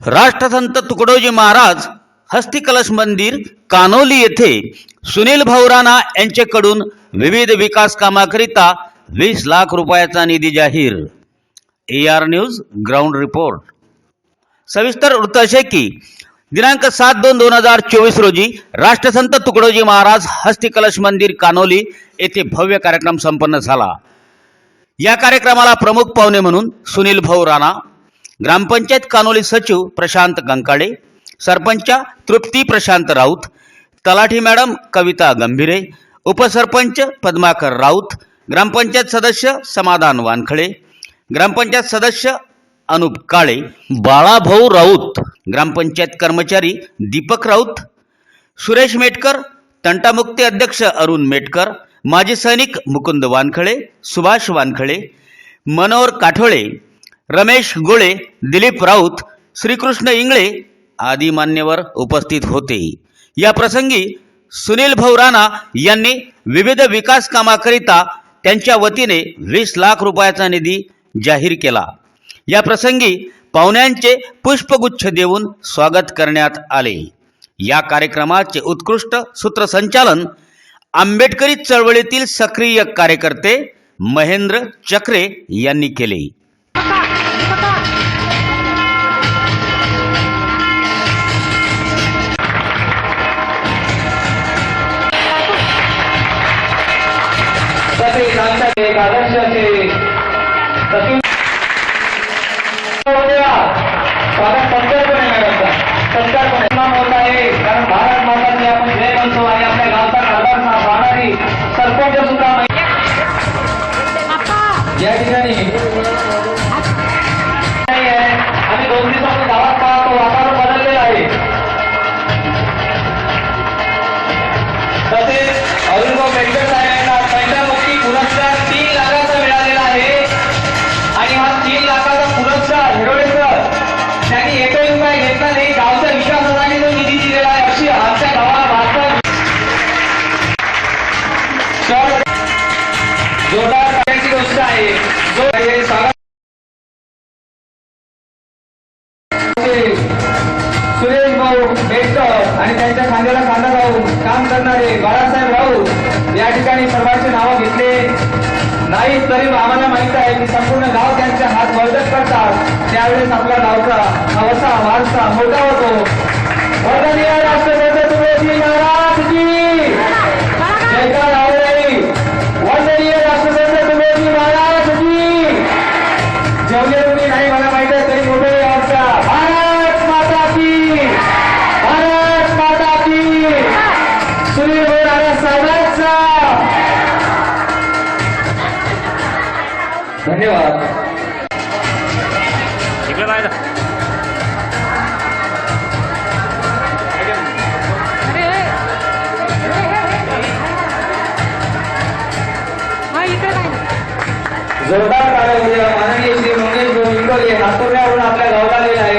राष्ट्रसंत तुकडोजी महाराज हस्तिकलश मंदिर कानोली येथे सुनील भाऊराणा यांच्याकडून विविध विकास कामाकरिता वीस लाख रुपयाचा निधी जाहीर. A R news ground report सविस्तर वृत्त असे की दिनांक सात दोन दोन हजार चोवीस रोजी राष्ट्रसंत तुकडोजी महाराज हस्तिकलश मंदिर कानोली येथे भव्य कार्यक्रम संपन्न झाला. या कार्यक्रमाला प्रमुख पाहुणे म्हणून सुनील भाऊ राणा ग्रामपंचायत कानोली सचिव प्रशांत कंकाडे सरपंच तृप्ती प्रशांत राऊत तलाठी मॅडम कविता गंभीरे उपसरपंच पद्माकर राऊत ग्रामपंचायत सदस्य समाधान वानखळे ग्रामपंचायत सदस्य अनुप काळे बाळाभाऊ राऊत ग्रामपंचायत कर्मचारी दीपक राऊत सुरेश मेटकर तंटामुक्ती अध्यक्ष अरुण मेटकर माजी सैनिक मुकुंद वानखळे सुभाष वानखळे मनोहर काठोळे रमेश गोळे दिलीप राऊत श्रीकृष्ण इंगळे आदी मान्यवर उपस्थित होते. या प्रसंगी सुनील भाऊ राणा यांनी विविध विकास कामाकरिता त्यांच्या वतीने वीस लाख रुपयाचा निधी जाहीर केला. या प्रसंगी पाहुण्यांचे पुष्पगुच्छ देऊन स्वागत करण्यात आले. या कार्यक्रमाचे उत्कृष्ट सूत्रसंचालन आंबेडकरी चळवळीतील सक्रिय कार्यकर्ते महेंद्र चक्रे यांनी केले. आदर्शाचे एक आदर्श होत आहे. कारण भारत माताची आपण जय म्हणतो आणि आपल्या गावचा कारभार पाहणारी सरपंच सुद्धा या ठिकाणी आम्ही दोन गावात पाहतो. वातावरण बदललेलं आहे. तसेच अरुणभाऊ मेटकर भाऊ बेटकर आणि त्यांच्या खांद्याला खांदा लावून काम करणारे बाळासाहेब राऊत या ठिकाणी सर्वांचे नावं घेतले. नाही तरी आम्हाला माहीत आहे की संपूर्ण गाव त्यांच्या हात वर्धक करतात. त्यावेळेस आपल्या गावचा हवसा वारसा मोठा सुनील बोराडे साहेबांचा धन्यवाद. हा जोरदार टाळ्या होत्या माननीय श्री मंगेश इंगोले हातोऱ्यावरून आपल्या गावाला आलेले आहेत.